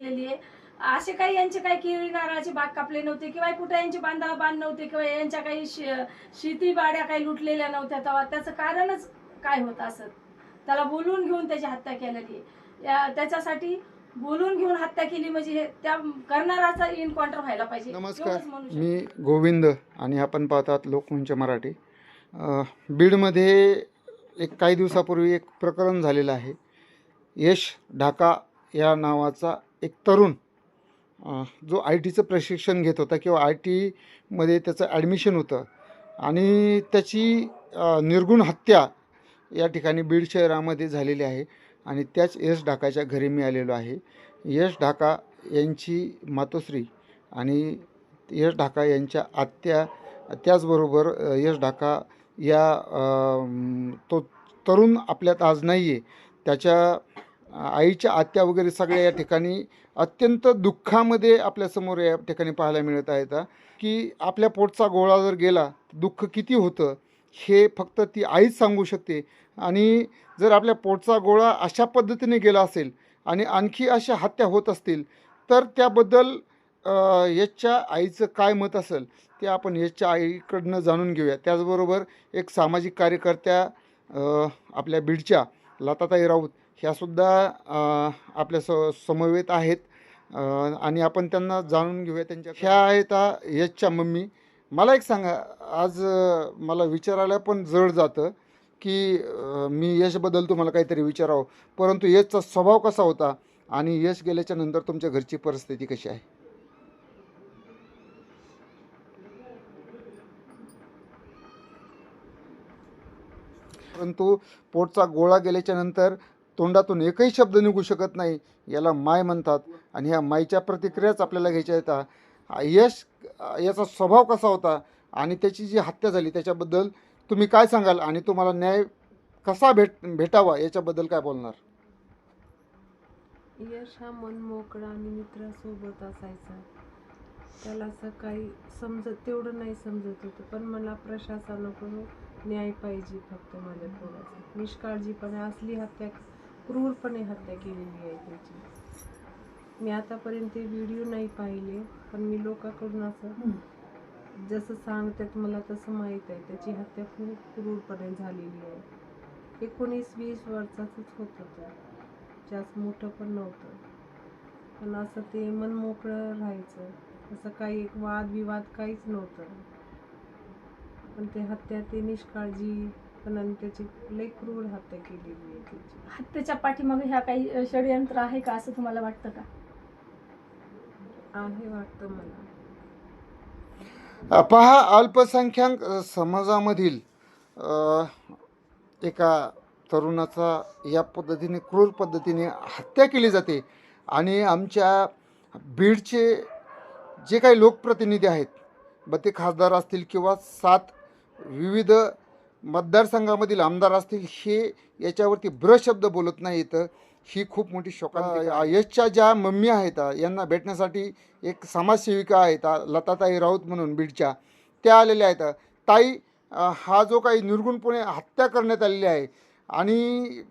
केलेली आहे. असे काही यांचे काही केळी नारळाची बाग कापले नव्हते किंवा कुठे यांचे बांधाला बांध नव्हते किंवा यांच्या काही शेती बाड्या काही लुटलेल्या नव्हत्या तेव्हा त्याचं कारणच काय होतं असं? त्याला बोलवून घेऊन त्याची हत्या केलेली आहे. या- त्याच्यासाठी बोलून घेऊन हत्या केली म्हणजे हे त्या करणाराचा एन्काउंटर व्हायला पाहिजे. नमस्कार. मी गोविंद आणि आपण पाहतात लोकमंच मराठी. बीडमध्ये एक काही दिवसापूर्वी एक प्रकरण झालेलं आहे. यश ढाका या नावाचा एक तरुण जो आय टीचं प्रशिक्षण घेत होता किंवा आय टीमध्ये त्याचं ॲडमिशन होतं आणि त्याची निर्गुण हत्या या ठिकाणी बीड शहरामध्ये झालेली आहे आणि त्याच यश ढाकाच्या घरी मी आलेलो आहे. यश ढाका यांची मातोश्री आणि यश ढाका यांच्या आत्या त्याचबरोबर यश ढाका या तो तरुण आपल्यात आज नाही आहे त्याच्या आईच्या आत्या वगैरे सगळ्या या ठिकाणी अत्यंत दुःखामध्ये आपल्यासमोर या ठिकाणी पाहायला मिळत आहेत की आपल्या पोटचा गोळा जर गेला दुःख किती होतं हे फक्त ती आईच सांगू शकते. आणि जर आपल्या पोटचा गोळा अशा पद्धतीने गेला असेल आणि आणखी अशा हत्या होत असतील तर त्याबद्दल याच्या आईचं काय मत असेल ते आपण याच्या आईकडनं जाणून घेऊया. त्याचबरोबर एक सामाजिक कार्यकर्त्या आपल्या बीडच्या लताताई राऊत ह्यासुद्धा आपल्या स समवेत आहेत. आणि आपण त्यांना जाणून घेऊया त्यांच्या ह्या आहेत यशच्या मम्मी. मला एक सांगा आज मला विचारायला पण जड जातं की मी यशबद्दल तुम्हाला काहीतरी विचारावं. परंतु यशचा स्वभाव कसा होता आणि यश गेल्याच्यानंतर तुमच्या घरची परिस्थिती कशी आहे? परंतु पोटचा गोळा गेल्याच्यानंतर तोंडातून एकही शब्द निघू शकत नाही याला माय म्हणतात. आणि ह्या मायच्या प्रतिक्रियाच आपल्याला घ्यायच्या येतात यश याचा स्वभाव कसा होता आणि त्याची जी हत्या झाली त्याच्याबद्दल तुम्ही काय सांगाल आणि तुम्हाला न्याय कसा भेट भेटावा याच्याबद्दल काय बोलणार? यश हा मनमोकळा आणि मित्रासोबत असायचा. त्याला असं काही समजत तेवढं नाही समजत होतं पण मला प्रशासनाकडून न्याय पाहिजे फक्त माझ्या थोडासा. निष्काळजीपणे असली हत्या क्रूरपणे हत्या केलेली आहे त्याची. मी आतापर्यंत ते व्हिडिओ नाही पाहिले पण मी लोकांकडून असं जसं सांगतात मला तसं माहीत आहे. त्याची हत्या खूप क्रूरपणे झालेली आहे. एकोणीस वीस वर्षाचंच होतं ते. जास्त मोठं पण नव्हतं. पण असं ते मन मोकळं राहायचं. असं काही एक वादविवाद काहीच नव्हतं. पण ते हत्या ते निष्काळजी पण त्याची लई क्रूर हत्या केलेली आहे त्याची. हत्येच्या पाठीमागे ह्या काही अ, षडयंत्र आहे का असं तुम्हाला वाटतं का? आहे वाटतं मला. पहा अल्पसंख्याक समाजामधील अ, एका तरुणाचा या पद्धतीने क्रूर पद्धतीने हत्या केली जाते. आणि आमच्या बीडचे जे काही लोकप्रतिनिधी आहेत ब ते खासदार असतील किंवा सात विविध मतदारसंघामधील आमदार असतील हे याच्यावरती ब्रश शब्द बोलत नाहीत. ही खूप मोठी शोका यशच्या ज्या मम्मी आहेत यांना भेटण्यासाठी एक समाजसेविका आहेत लताताई राऊत म्हणून बीडच्या. त्या आलेल्या आहेत. ताई हा जो काही निर्गुणपणे हत्या करण्यात आलेली आहे आणि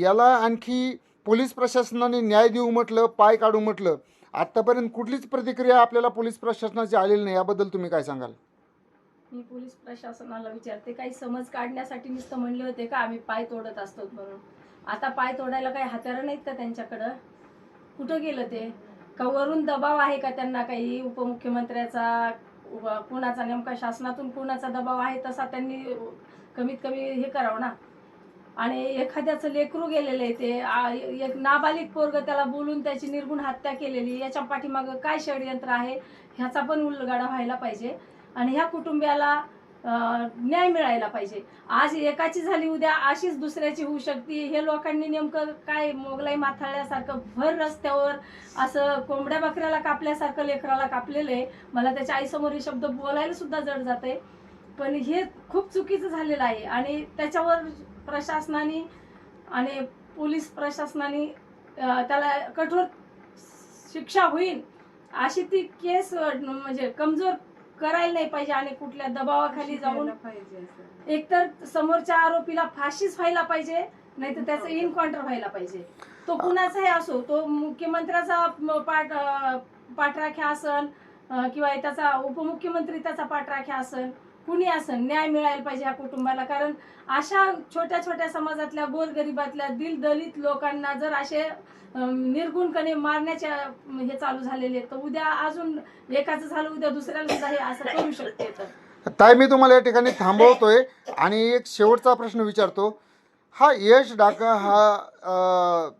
याला आणखी पोलीस प्रशासनाने न्याय देऊ म्हटलं पाय काढू म्हटलं आत्तापर्यंत कुठलीच प्रतिक्रिया आपल्याला पोलीस प्रशासनाची आलेली नाही. याबद्दल तुम्ही काय सांगाल? मी पोलीस प्रशासनाला विचारते काही समज काढण्यासाठी नुसतं म्हणले होते का आम्ही पाय तोडत असतो म्हणून? आता पाय तोडायला काही हत्यारं नाहीत का त्यांच्याकडं? कुठं गेलं ते? का वरून दबाव आहे का त्यांना काही? उपमुख्यमंत्र्याचा कोणाचा कुणाचा नेमका शासनातून कुणाचा दबाव आहे तसा त्यांनी कमीत कमी हे करावं ना? आणि एखाद्याचं लेकरू गेलेलं आहे ते एक नाबालिक पोरग त्याला बोलून त्याची निर्गुण हत्या केलेली याच्या पाठीमागं काय षडयंत्र आहे? ह्याचा पण उलगाडा व्हायला पाहिजे. आणि ह्या कुटुंबियाला न्याय मिळायला पाहिजे. आज एकाची झाली उद्या अशीच दुसऱ्याची होऊ शकते. हे लोकांनी नेमकं काय मोगलाई माथाळल्यासारखं भर रस्त्यावर असं कोंबड्या बकऱ्याला कापल्यासारखं लेकराला कापलेलं आहे. मला त्याच्या आईसमोर हे शब्द बोलायला सुद्धा जड जाते पण हे खूप चुकीचं झालेलं आहे. आणि त्याच्यावर प्रशासनाने आणि पोलीस प्रशासनाने त्याला कठोर शिक्षा होईल अशी ती केस म्हणजे कमजोर करायला नाही पाहिजे आणि कुठल्या दबावाखाली जाऊन एकतर समोरच्या आरोपीला फाशीच व्हायला पाहिजे नाही तर त्याचं इन्काउंटर व्हायला पाहिजे. तो कुणाचाही असो तो मुख्यमंत्र्याचा पाठ पाठराख्या असन किंवा त्याचा उपमुख्यमंत्री त्याचा पाठराख्या असन कुणी असं न्याय मिळायला पाहिजे ह्या कुटुंबाला? कारण अशा छोट्या छोट्या समाजातल्या गोरगरिबातल्या दिल दलित लोकांना जर असे निर्गुणकणे निर्गुणपणे मारण्याच्या हे चालू झालेले तर उद्या अजून एकाचं झालं उद्या दुसऱ्याला सुद्धा हे असं करू शकते. तर ताई मी तुम्हाला या ठिकाणी थांबवतोय आणि एक शेवटचा प्रश्न विचारतो. हा यश डाका हा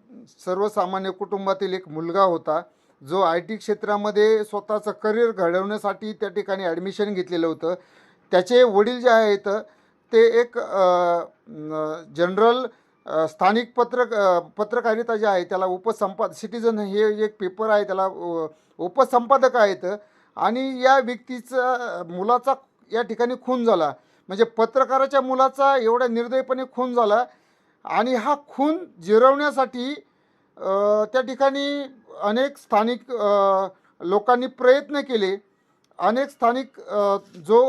सर्वसामान्य कुटुंबातील एक मुलगा होता जो आय टी क्षेत्रामध्ये स्वतःचं करिअर घडवण्यासाठी त्या ठिकाणी ॲडमिशन घेतलेलं होतं. त्याचे वडील जे आहेत ते एक जनरल स्थानिक पत्र पत्रकारिता जे आहे त्याला उपसंपाद सिटीजन हे एक पेपर आहे त्याला उपसंपादक आहेत आणि या व्यक्तीचा मुलाचा या ठिकाणी खून झाला. म्हणजे पत्रकाराच्या मुलाचा एवढ्या निर्दयपणे खून झाला आणि हा खून जिरवण्यासाठी त्या ठिकाणी अनेक स्थानिक लोकांनी प्रयत्न केले. अनेक स्थानिक जो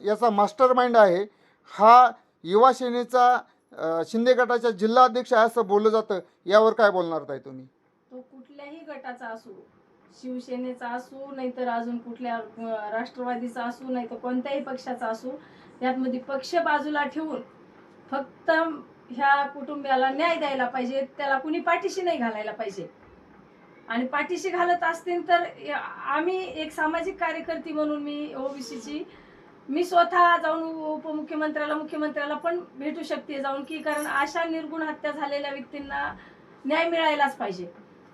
याचा मास्टर माइंड आहे. हा युवा सेनेचा शिंदे गटाच्या जिल्हा अध्यक्ष आहे असं बोललं जातं. यावर काय बोलणार ताई तुम्ही? तो कुठल्याही गटाचा असू शिवसेनेचा असू नाहीतर अजून कुठल्या राष्ट्रवादीचा असू नाही तर कोणत्याही पक्षाचा असू यातमध्ये पक्ष बाजूला ठेवून फक्त ह्या कुटुंबियाला न्याय द्यायला पाहिजे त्याला कुणी पाठीशी नाही घालायला पाहिजे. आणि पाठीशी घालत असतील तर आम्ही एक सामाजिक कार्यकर्ती म्हणून मी ओबीसीची मी स्वतः जाऊन उपमुख्यमंत्र्याला मुख्यमंत्र्याला पण भेटू शकते जाऊन की कारण अशा निर्गुण हत्या झालेल्या व्यक्तींना न्याय मिळायलाच पाहिजे.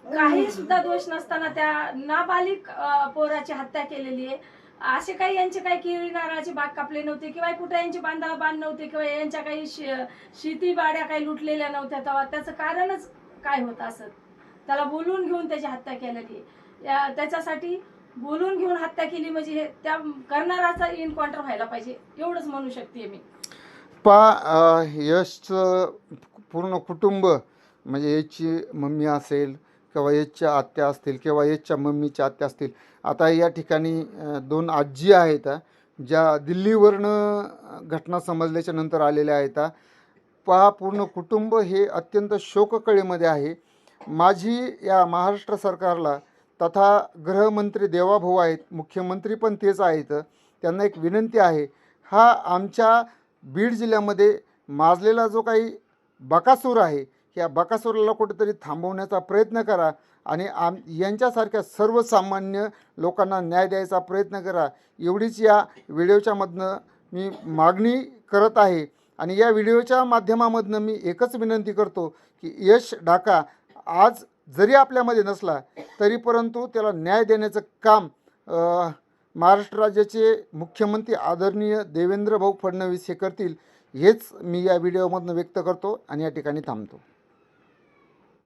काही सुद्धा दोष नसताना त्या नाबालिक पोराची हत्या केलेली आहे. असे काही यांचे काही केळी नारळाची बाग कापले नव्हते किंवा कुठे यांचे बांधाला बांध नव्हते किंवा यांच्या काही शेती बाड्या काही लुटलेल्या नव्हत्या तेव्हा त्याचं कारणच काय होतं असं? त्याला बोलून घेऊन त्याची हत्या केलेली त्याच्यासाठी बोलून घेऊन हत्या केली म्हणजे हे त्या करणाराचा इन्काउंटर व्हायला पाहिजे. एवढंच म्हणू शकते मी. पा यशचं पूर्ण कुटुंब म्हणजे याची मम्मी असेल किंवा याच्या आत्या असतील किंवा याच्या मम्मीच्या आत्या असतील आता या ठिकाणी दोन आजी आहेत ज्या दिल्लीवरनं घटना समजल्याच्या नंतर आलेल्या आहेत पहा पूर्ण कुटुंब हे अत्यंत शोककळीमध्ये आहे. माझी या महाराष्ट्र सरकारला तथा गृहमंत्री देवाभाऊ आहेत मुख्यमंत्री पण तेच आहेत. त्यांना एक विनंती आहे हा आमच्या बीड जिल्ह्यामध्ये माजलेला जो काही बकासूर आहे या बकासूराला कुठेतरी थांबवण्याचा प्रयत्न करा आणि आम यांच्यासारख्या सर्वसामान्य लोकांना न्याय द्यायचा प्रयत्न करा एवढीच या व्हिडिओच्यामधनं मी मागणी करत आहे. आणि या व्हिडिओच्या माध्यमामधनं मी एकच विनंती करतो की यश ढाका आज जरी आपल्यामध्ये नसला तरी परंतु त्याला न्याय देण्याचं काम महाराष्ट्र राज्याचे मुख्यमंत्री आदरणीय देवेंद्र भाऊ फडणवीस हे करतील हेच मी या व्हिडिओमधनं व्यक्त करतो आणि या ठिकाणी थांबतो.